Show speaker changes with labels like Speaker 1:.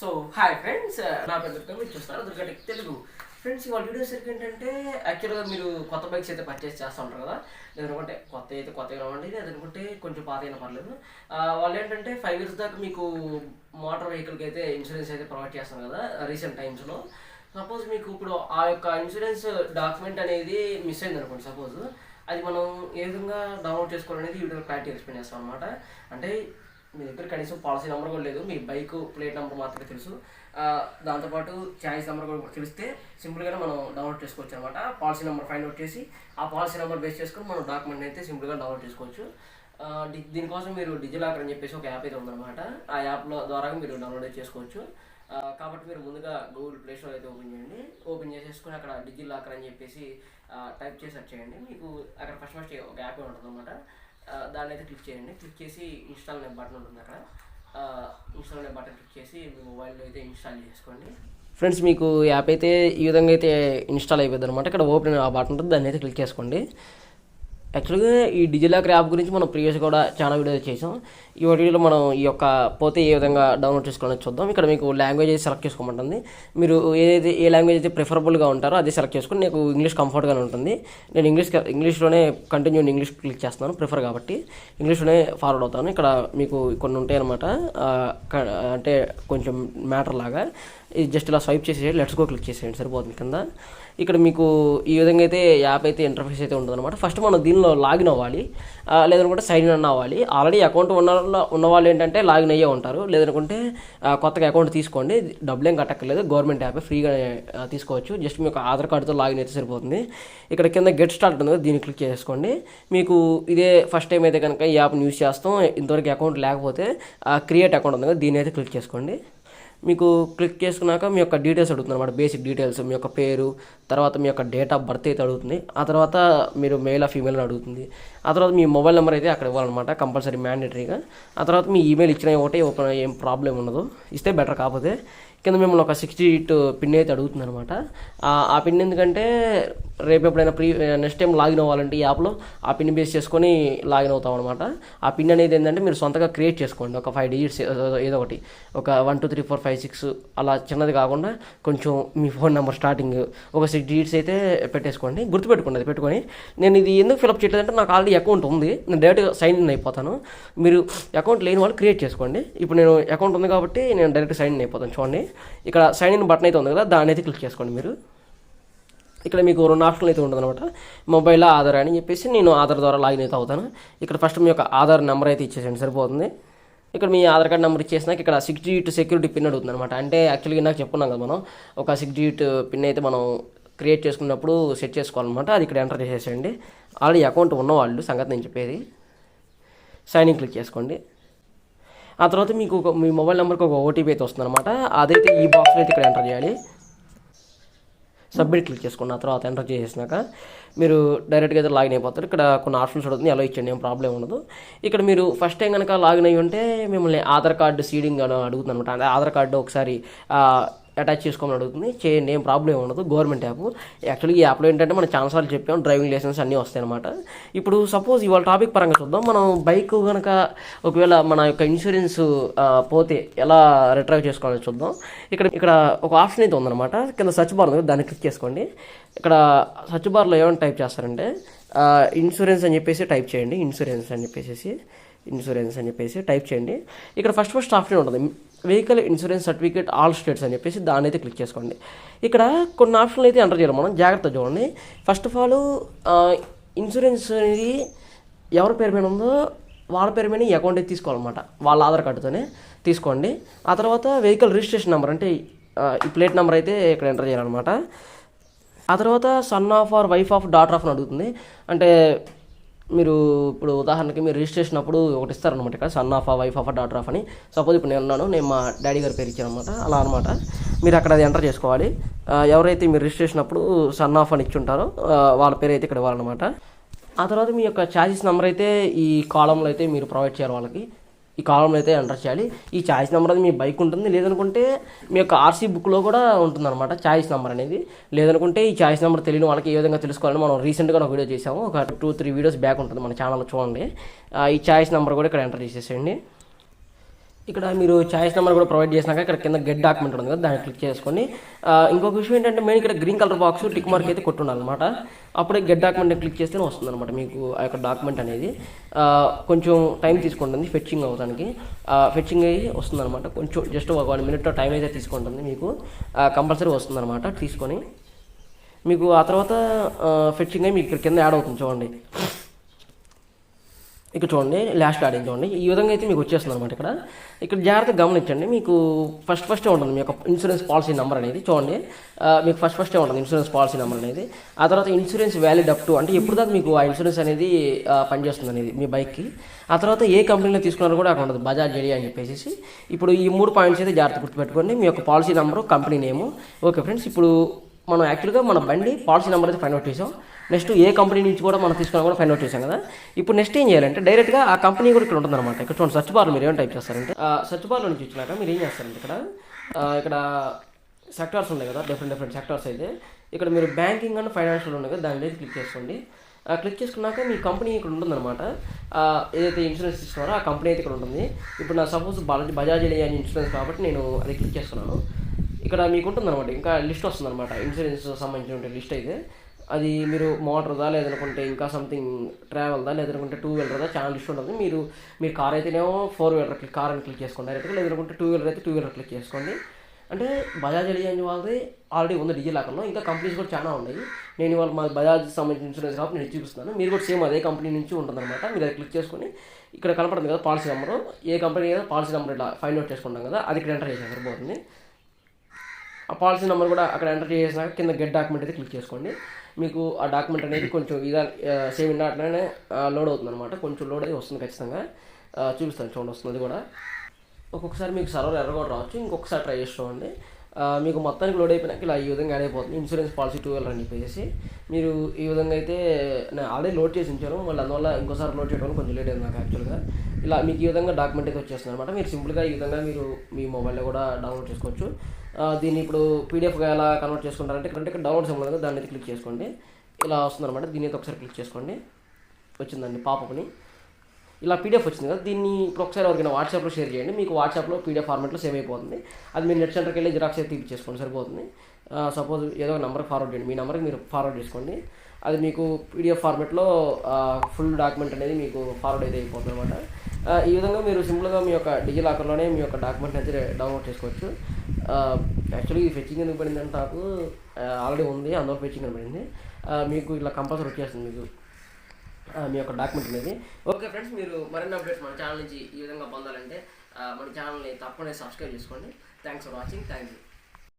Speaker 1: So hi friends నా పేరు దుర్గా మీరు చూస్తారు దుర్గటెక్ తెలుగు. ఫ్రెండ్స్ ఇవాళ వీడియో సరికి ఏంటంటే యాక్చువల్గా మీరు కొత్త బైక్స్ అయితే పర్చేస్ చేస్తూ ఉంటారు కదా లేదనుకుంటే కొత్త అయితే కొత్తగా ఉండండి లేదనుకుంటే కొంచెం పాత అయినా పర్లేదు. వాళ్ళు ఏంటంటే ఫైవ్ ఇయర్స్ దాకా మీకు మోటార్ వెహికల్కి అయితే ఇన్సూరెన్స్ అయితే ప్రొవైడ్ చేస్తాం కదా రీసెంట్ టైమ్స్లో సపోజ్ మీకు ఇప్పుడు ఆ యొక్క ఇన్సూరెన్స్ డాక్యుమెంట్ అనేది మిస్ అయింది అనుకోండి సపోజ్ అది మనం ఏ విధంగా డౌన్లోడ్ చేసుకోవాలనేది వీడియో క్లారిటీ ఎక్స్ప్లెయిన్ చేస్తాం అనమాట అంటే మీ దగ్గర కనీసం పాలసీ నెంబర్ కూడా లేదు. మీ బైక్ ప్లేట్ నెంబర్ మాత్రమే తెలుసు. దాంతోపాటు ఛాయిస్ నెంబర్ కూడా తెలిస్తే సింపుల్గానే మనం డౌన్లోడ్ చేసుకోవచ్చు అనమాట పాలసీ నెంబర్ ఫైండ్ అవుట్ చేసి ఆ పాలసీ నెంబర్ బేస్ చేసుకొని మనం డాక్యుమెంట్ అయితే సింపుల్గా డౌన్లోడ్ చేసుకోవచ్చు. డి- దీనికోసం మీరు డిజిలాకర్ అని చెప్పేసి ఒక యాప్ అయితే ఉందన్నమాట. ఆ యాప్లో ద్వారా మీరు డౌన్లోడ్ చేసుకోవచ్చు. కాబట్టి మీరు ముందుగా గూగుల్ ప్లే స్టోర్ అయితే ఓపెన్ చేయండి. ఓపెన్ చేసేసుకుని అక్కడ డిజి లాకర్ అని చెప్పేసి టైప్ చేసి వచ్చేయండి చేయండి. మీకు అక్కడ ఫస్ట్ ఫస్ట్ ఒక యాప్ ఉంటుంది అనమాట దాన్ని అయితే క్లిక్ చేయండి. క్లిక్ చేసి ఇన్స్టాల్ అనే బటన్ ఉంటుంది అక్కడ. ఇన్స్టాల్ అనే బటన్ క్లిక్ చేసి మీ మొబైల్లో అయితే ఇన్స్టాల్ చేసుకోండి. ఫ్రెండ్స్ మీకు యాప్ అయితే ఈ విధంగా అయితే ఇన్స్టాల్ అయిపోద్ది అనమాట ఇక్కడ ఓపెన్ ఆ బటన్ ఉంటుంది. దాన్ని అయితే క్లిక్ చేసుకోండి. యాక్చువల్గా ఈ డిజిలాకర్ యాప్ గురించి మనం ప్రీవియస్ కూడా చాలా వీడియో చేసాం. ఈ వీడియోలో మనం ఈ యొక్క పోతే ఏ విధంగా డౌన్లోడ్ చేసుకోవాలని చూద్దాం. ఇక్కడ మీకు లాంగ్వేజ్ అయితే సెలెక్ట్ చేసుకోమంటుంది. మీరు ఏదైతే ఏ లాంగ్వేజ్ అయితే ప్రిఫరబుల్గా ఉంటారో అది సెలెక్ట్ చేసుకుని నీకు ఇంగ్లీష్ కంఫర్ట్గానే ఉంటుంది. నేను ఇంగ్లీష్ ఇంగ్లీష్లోనే కంటిన్యూ ఇంగ్లీష్ క్లిక్ చేస్తున్నాను ప్రిఫర్ కాబట్టి. ఇంగ్లీష్లోనే ఫార్వర్డ్ అవుతాను. ఇక్కడ మీకు కొన్ని ఉంటాయి అనమాట అంటే కొంచెం మ్యాటర్ లాగా. ఇది జస్ట్ ఇలా స్వైప్ చేసేయండి లెట్స్ గో క్లిక్ చేసేయండి సరిపోతుంది కింద. ఇక్కడ మీకు ఈ విధంగా అయితే యాప్ అయితే ఇంటర్ఫేస్ అయితే ఉంటుంది అనమాట ఫస్ట్ మనం దీనిలో లాగిన్ అవ్వాలి. లేదనుకుంటే సైన్ ఇన్ అవ్వాలి. ఆల్రెడీ అకౌంట్ ఉన్న ఉన్నవాళ్ళు ఏంటంటే లాగిన్ అయ్యే ఉంటారు. లేదనుకుంటే కొత్తగా అకౌంట్ తీసుకోండి. డబ్బులు ఏం కట్టక్కర్లేదు. గవర్నమెంట్ యాప్ ఫ్రీగా తీసుకోవచ్చు. జస్ట్ మీకు ఆధార్ కార్డుతో లాగిన్ అయితే సరిపోతుంది. ఇక్కడ కింద గెట్ స్టార్ట్ ఉంది దీన్ని క్లిక్ చేసుకోండి. మీకు ఇదే ఫస్ట్ టైం అయితే కనుక ఈ యాప్ని యూస్ చేస్తాం. ఇంతవరకు అకౌంట్ లేకపోతే క్రియేట్ అకౌంట్ ఉంది కదా దీన్ని అయితే క్లిక్ చేసుకోండి. మీకు క్లిక్ చేసుకున్నాక మీ యొక్క డీటెయిల్స్ అడుగుతుంది అనమాట బేసిక్ డీటెయిల్స్ మీ యొక్క పేరు తర్వాత మీ యొక్క డేట్ ఆఫ్ బర్త్ అయితే అడుగుతుంది. ఆ తర్వాత మీరు మేల్ ఆ ఫీమేల్ అడుగుతుంది. ఆ తర్వాత మీ మొబైల్ నెంబర్ అయితే అక్కడ ఇవ్వాలన్నమాట కంపల్సరీ మ్యాండేటరీగా ఆ తర్వాత మీ ఈమెయిల్ ఇచ్చిన ఒకటే ఓపెన్ ఏం ప్రాబ్లం ఉండదు. ఇస్తే బెటర్ కాకపోతే కింద మిమ్మల్ని ఒక సిక్స్టీ ఎయిట్ పిన్ అయితే అడుగుతుంది అనమాట ఆ పిన్ ఎందుకంటే రేపు ఎప్పుడైనా ప్రీ నెక్స్ట్ టైం లాగిన్ అవ్వాలంటే ఈ యాప్లో ఆ పిన్ బేస్ చేసుకొని లాగిన్ అవుతాం అనమాట ఆ పిన్ అనేది ఏంటంటే మీరు సొంతగా క్రియేట్ చేసుకోండి. ఒక ఫైవ్ డిజిట్స్ ఏదో ఒకటి. ఒక one two three four five six అలా చిన్నది కాకుండా కొంచెం మీ ఫోన్ నెంబర్ స్టార్టింగ్ ఒక సిక్స్ డిజిట్స్ అయితే పెట్టేసుకోండి. గుర్తుపెట్టుకోండి అది పెట్టుకొని. నేను ఇది ఎందుకు ఫిలప్ చేయలేదంటే నాకు ఆల్రెడీ అకౌంట్ ఉంది. నేను డైరెక్ట్గా సైన్ ఇన్ అయిపోతాను. మీరు అకౌంట్ లేని వాళ్ళు క్రియేట్ చేసుకోండి. ఇప్పుడు నేను అకౌంట్ ఉంది కాబట్టి నేను డైరెక్ట్ సైన్ ఇన్ అయిపోతాను. చూడండి. ఇక్కడ సైన్ ఇన్ బటన్ అయితే ఉంది కదా దాన్ని అయితే క్లిక్ చేసుకోండి మీరు. ఇక్కడ మీకు రెండు ఆప్షన్లు అయితే ఉంటుందన్నమాట. మొబైల్లో మొబైల్ ఆధార్ అని చెప్పేసి నేను ఆధార్ ద్వారా లాగిన్ అయితే అవుతాను. ఇక్కడ ఫస్ట్ మీ యొక్క ఆధార్ నెంబర్ అయితే ఇచ్చేసండి సరిపోతుంది. ఇక్కడ మీ ఆధార్ కార్డ్ నెంబర్ ఇచ్చేసినాక ఇక్కడ సిక్స్ డిజిట్ సెక్యూరిటీ పిన్ అడుగుతుంది అనమాట అంటే యాక్చువల్గా నాకు చెప్పుకున్నాం కదా మనం ఒక సిక్స్ డిజిట్ పిన్ అయితే మనం క్రియేట్ చేసుకున్నప్పుడు సెట్ చేసుకోవాలన్నమాట. అది ఇక్కడ ఎంటర్ చేసేసేయండి. ఆల్రెడీ అకౌంట్ ఉన్నవాళ్ళు సంగతి నేను చెప్పేది. సైన్ ఇన్ క్లిక్ చేసుకోండి. ఆ తర్వాత మీకు ఒక మీ మొబైల్ నెంబర్కి ఒక ఓటీపీ అయితే వస్తుంది అనమాట అదైతే ఈ బాక్స్లో అయితే ఇక్కడ ఎంటర్ చేయాలి. సబ్మిట్ క్లిక్ చేసుకున్న తర్వాత ఎంటర్ చేసేసినాక మీరు డైరెక్ట్గా అయితే లాగిన్ అయిపోతారు. ఇక్కడ కొన్ని ఆప్షన్స్ ఉంటుంది అలా ఇచ్చండి ఏం ప్రాబ్లం ఉండదు. ఇక్కడ మీరు ఫస్ట్ టైం కనుక లాగిన్ అయ్యి ఉంటే మిమ్మల్ని ఆధార్ కార్డు సీడింగ్ అని అడుగుతుంది అనమాట అంటే ఆధార్ కార్డు ఒకసారి అటాచ్ చేసుకోమని అడుగుతుంది. చేయండి ఏం ప్రాబ్లం ఉండదు గవర్నమెంట్ యాప్. యాక్చువల్లీ ఈ యాప్లో ఏంటంటే మనం ఛాన్సార్లు చెప్పాం డ్రైవింగ్ లైసెన్స్ అన్నీ వస్తాయి అనమాట ఇప్పుడు సపోజ్ ఇవాళ టాపిక్ పరంగా చూద్దాం. మనం బైక్ కనుక ఒకవేళ మన యొక్క ఇన్సూరెన్స్ పోతే ఎలా రిట్రైవ్ చేసుకోవాలో చూద్దాం. ఇక్కడ ఇక్కడ ఒక ఆప్షన్ అయితే ఉందన్నమాట. కింద సర్చ్ బార్ ఉంది దాన్ని క్లిక్ చేసుకోండి. ఇక్కడ సర్చ్ బార్లో ఏమైనా టైప్ చేస్తారంటే ఇన్సూరెన్స్ అని చెప్పేసి టైప్ చేయండి ఇన్సూరెన్స్ అని చెప్పేసి ఇన్సూరెన్స్ అని చెప్పేసి టైప్ చేయండి. ఇక్కడ ఫస్ట్ ఫస్ట్ ఆప్షన్ ఉంటుంది. Vehicle insurance certificate all states అని చెప్పేసి దాన్ని అయితే క్లిక్ చేసుకోండి. ఇక్కడ కొన్ని ఆప్షన్లు అయితే ఎంటర్ చేయాలి మనం. జాగ్రత్త చూడండి. ఫస్ట్ ఆఫ్ ఆల్ ఇన్సూరెన్స్ అనేది ఎవరి పేరు మీద ఉందో వాళ్ళ పేరు మీద ఈ అకౌంట్ అయితే తీసుకోవాలన్నమాట. వాళ్ళ ఆధార్ కార్డుతోనే తీసుకోండి. ఆ తర్వాత వెహికల్ రిజిస్ట్రేషన్ నెంబర్ అంటే ఈ ప్లేట్ నెంబర్ అయితే ఇక్కడ ఎంటర్ చేయాలన్నమాట. ఆ తర్వాత son of or wife of daughter of అని అడుగుతుంది. అంటే మీరు ఇప్పుడు ఉదాహరణకి మీరు రిజిస్ట్రేషన్ అప్పుడు ఒకటి ఇస్తారనమాట ఇక్కడ సన్ ఆఫ్ ఆ వైఫ్ ఆఫ్ డాటర్ ఆఫ్ అని. సపోజ్ ఇప్పుడు నేను ఉన్నాను నేను మా డాడీ గారి పేరు ఇచ్చాను అనమాట అలా అనమాట మీరు అక్కడ అది ఎంటర్ చేసుకోవాలి. ఎవరైతే మీరు రిజిస్ట్రేషన్ అప్పుడు సన్ ఆఫ్ అని ఇచ్చి ఉంటారో వాళ్ళ పేరు అయితే ఇక్కడ ఇవ్వాలన్నమాట. ఆ తర్వాత మీ యొక్క ఛార్జెస్ నెంబర్ అయితే ఈ కాలంలో అయితే మీరు ప్రొవైడ్ చేయాలి వాళ్ళకి. ఈ కాలంలో అయితే ఎంటర్ చేయాలి. ఈ ఛాయిస్ నెంబర్ అనేది మీ బైక్ ఉంటుంది. లేదనుకుంటే మీ యొక్క ఆర్సీ బుక్లో కూడా ఉంటుందన్నమాట ఛాయిస్ నెంబర్ అనేది. లేదనుకుంటే ఈ ఛాయిస్ నెంబర్ తెలియని వాళ్ళకి ఏ విధంగా తెలుసుకోవాలని మనం రీసెంట్గా ఒక వీడియో చేసాము ఒక టూ త్రీ వీడియోస్ బ్యాక్ ఉంటుంది మన ఛానల్లో చూడండి. ఈ ఛాయిస్ నెంబర్ కూడా ఇక్కడ ఎంటర్ చేసేసేయండి. ఇక్కడ మీరు చాయిస్ నెంబర్ కూడా ప్రొవైడ్ చేసినాక ఇక్కడ కింద గెట్ డాక్యుమెంట్ ఉంది కదా దాన్ని క్లిక్ చేసుకొని ఇంకొక విషయం ఏంటంటే మెయిన్ ఇక్కడ green colour box tick mark అయితే కొట్టుండాలన్నమాట. అప్పుడే గెట్ డాక్యుమెంట్ క్లిక్ చేస్తేనే వస్తుంది అనమాట మీకు ఆ యొక్క డాక్యుమెంట్ అనేది. కొంచెం టైం తీసుకుంటుంది ఫెచ్చింగ్ అవడానికి ఫెచ్చింగ్ అయ్యి వస్తుంది అనమాట కొంచెం జస్ట్ ఒక వన్ మినిట్ టైం అయితే తీసుకుంటుంది మీకు. కంపల్సరీ వస్తుంది అనమాట తీసుకొని. మీకు ఆ తర్వాత ఫెచ్చింగ్ అయ్యి మీకు ఇక్కడ కింద యాడ్ అవుతుంది చూడండి. ఇక్కడ చూడండి లాస్ట్ ఆడింగ్ చూడండి. ఈ విధంగా అయితే మీకు వచ్చేస్తుంది అనమాట ఇక్కడ. ఇక్కడ జాగ్రత్తగా గమనించండి మీకు ఫస్ట్ ఫస్టే ఉంటుంది మీ యొక్క ఇన్సూరెన్స్ పాలసీ నెంబర్ అనేది. చూడండి మీకు ఫస్ట్ ఫస్టే ఉంటుంది ఇన్సూరెన్స్ పాలసీ నెంబర్ అనేది. ఆ తర్వాత ఇన్సూరెన్స్ వ్యాలిడ్ అప్ టు అంటే ఎప్పుడు దాకా మీకు ఆ ఇన్సూరెన్స్ అనేది పనిచేస్తుంది అనేది మీ బైక్కి ఆ తర్వాత ఏ కంపెనీలో తీసుకున్నారో కూడా అక్కడ ఉంటుంది బజాజ్ జడి అని చెప్పేసి ఇప్పుడు ఈ మూడు పాయింట్స్ అయితే జాగ్రత్త గుర్తుపెట్టుకోండి మీ యొక్క policy number company name okay friends ఇప్పుడు మనం యాక్చువల్గా మన బండి పాలసీ నెంబర్ అయితే ఫైండ్ అవుట్ చేసాం. నెక్స్ట్ ఏ కంపెనీ నుంచి కూడా మనం తీసుకున్నా కూడా ఫైండ్ అవుట్ చేసాం కదా. ఇప్పుడు నెక్స్ట్ ఏం చేయాలంటే డైరెక్ట్గా ఆ కంపెనీ కూడా ఇక్కడ ఉంటుందన్నమాట. ఇక్కడ చూడండి సర్చ్ బార్లో మీరు ఏం టైప్ చేస్తారంటే సర్చ్ బార్లో నుంచి వచ్చినాక మీరు ఏం చేస్తారంటే ఇక్కడ ఇక్కడ సెక్టార్స్ ఉన్నాయి కదా డిఫరెంట్ డిఫరెంట్ సెక్టార్స్ అయితే. ఇక్కడ మీరు బ్యాంకింగ్ అండ్ ఫైనాన్షియల్ ఉన్నాయి కదా దాని మీద క్లిక్ చేసుకోండి. ఆ క్లిక్ చేసుకున్నాక మీ కంపెనీ ఇక్కడ ఉంటుందన్నమాట. ఏదైతే ఇన్సూరెన్స్ తీసుకున్నారో ఆ కంపెనీ అయితే ఇక్కడ ఉంటుంది. ఇప్పుడు నా సపోజ్ బాలాజీ బజాజ్ అని ఇన్సూరెన్స్ కాబట్టి నేను అది క్లిక్ చేస్తున్నాను. ఇక్కడ మీకు ఉంటుందన్నమాట ఇంకా లిస్ట్ వస్తుందన్నమాట. ఇన్సూరెన్స్ సంబంధించిన లిస్ట్ అయితే. అది మీరు మోటార్దా లేదనుకుంటే ఇంకా సంథింగ్ ట్రావెల్దా లేదనుకుంటే టూ వీలర్దా చాలా ఇష్యూ ఉంటుంది. మీరు మీరు కార్ అయితేనేమో ఫోర్ వీలర్ క్లిక్ కార్ అని క్లిక్ చేసుకోండి. డైరెక్ట్గా లేదనుకుంటే టూ వీలర్ అయితే టూ వీలర్ క్లిక్ చేసుకోండి. అంటే బజాజ్ ఎలియన్ వాళ్ళది ఆల్రెడీ ఉంది డిజిలాకర్లో ఇంకా కంపెనీస్ కూడా చాలా ఉన్నాయి. నేను ఇవాళ మా బజాజ్ సంబంధించిన ఇన్సూరెన్స్ కాబట్టి నేను చూపిస్తున్నాను. మీరు కూడా సేమ్ అదే కంపెనీ నుంచి ఉంటుందన్నమాట. మీరు అది క్లిక్ చేసుకొని ఇక్కడ కనపడుతుంది కదా పాలసీ నెంబరు ఏ కంపెనీ కదా పాలసీ నెంబర్ ఇలా ఫైండ్ అవుట్ చేసుకుంటాం కదా. అది ఇక్కడ ఎంటర్ చేసే సరిపోతుంది ఆ పాలసీ నెంబర్ కూడా అక్కడ ఎంటర్ చేసినాక కింద గెట్ డాక్యుమెంట్ అయితే క్లిక్ చేసుకోండి. మీకు ఆ డాక్యుమెంట్ అనేది కొంచెం ఇదా సేమ్ ఇందాట్లోనే లోడ్ అవుతుంది అనమాట కొంచెం లోడ్ అయితే వస్తుంది ఖచ్చితంగా. చూపిస్తాను చూడండి వస్తుంది కూడా. ఒక్కొక్కసారి మీకు సర్వర్ ఎర్ర కూడా రావచ్చు. ఇంకొకసారి ట్రై చేసి చూడండి. మీకు మొత్తానికి లోడ్ అయిపోయినాక ఇలా ఈ విధంగా యాడ్ అయిపోతుంది. ఇన్సూరెన్స్ పాలసీ టూ వీలర్ అని చెప్పేసి. మీరు ఈ విధంగా అయితే నేను ఆల్రెడీ లోడ్ చేసి ఉంచాను. మళ్ళీ అందువల్ల ఇంకోసారి లోడ్ చేయడం కొంచెం లేట్ అయింది నాకు యాక్చువల్గా. ఇలా మీకు ఈ విధంగా డాక్యుమెంట్ అయితే వచ్చేస్తుంది అనమాట మీరు సింపుల్గా ఈ విధంగా మీరు మీ మొబైల్లో కూడా డౌన్లోడ్ చేసుకోవచ్చు. దీన్ని ఇప్పుడు పీడిఎఫ్గా ఎలా కన్వర్ట్ చేసుకుంటారంటే ఇక్కడ ఇక్కడ డౌన్లోడ్ సింబల్ కదా దాన్ని క్లిక్ చేసుకోండి. ఇలా వస్తుంది అనమాట దీన్ని అయితే ఒకసారి క్లిక్ చేసుకోండి. వచ్చిందండి పాపప్ని ఇలా పీడిఎఫ్ వచ్చింది కదా దీన్ని ఇప్పుడు ఒకసారి ఎవరికైనా వాట్సాప్లో షేర్ చేయండి మీకు వాట్సాప్లో పీడిఎఫ్ ఫార్మాట్లో సేవ్ అయిపోతుంది. అది మీరు నెట్ సెంటర్కి వెళ్ళి జిరాక్స్ అయితే తీపిచ్చేసుకోండి సరిపోతుంది. సపోజ్ ఏదో నెంబర్ నెంబర్కి ఫార్వర్డ్ చేయండి మీ నెంబర్కి మీరు ఫార్వర్డ్ చేసుకోండి. అది మీకు పీడిఎఫ్ ఫార్మాట్లో ఫుల్ డాక్యుమెంట్ అనేది మీకు ఫార్వర్డ్ అయితే అయిపోతుంది అనమాట ఈ విధంగా మీరు సింపుల్గా మీ యొక్క డిజిలాకర్లోనే మీ యొక్క డాక్యుమెంట్ అయితే డౌన్లోడ్ చేసుకోవచ్చు. యాక్చువల్లీ ఈ ఫెచ్చింగ్ ఎందుకు పడిందంటే నాకు ఆల్రెడీ ఉంది అందులో ఫెచ్చింగ్ అని పడింది. మీకు ఇలా కంపల్సరీ వచ్చేస్తుంది మీకు. మీ యొక్క డాక్యుమెంట్ అనేది. ఓకే ఫ్రెండ్స్ మీరు మరిన్ని అప్డేట్స్ మన ఛానల్ నుంచి ఈ విధంగా పొందాలంటే మన ఛానల్ని తప్పకుండా సబ్స్క్రైబ్ చేసుకోండి. Thanks for watching thank you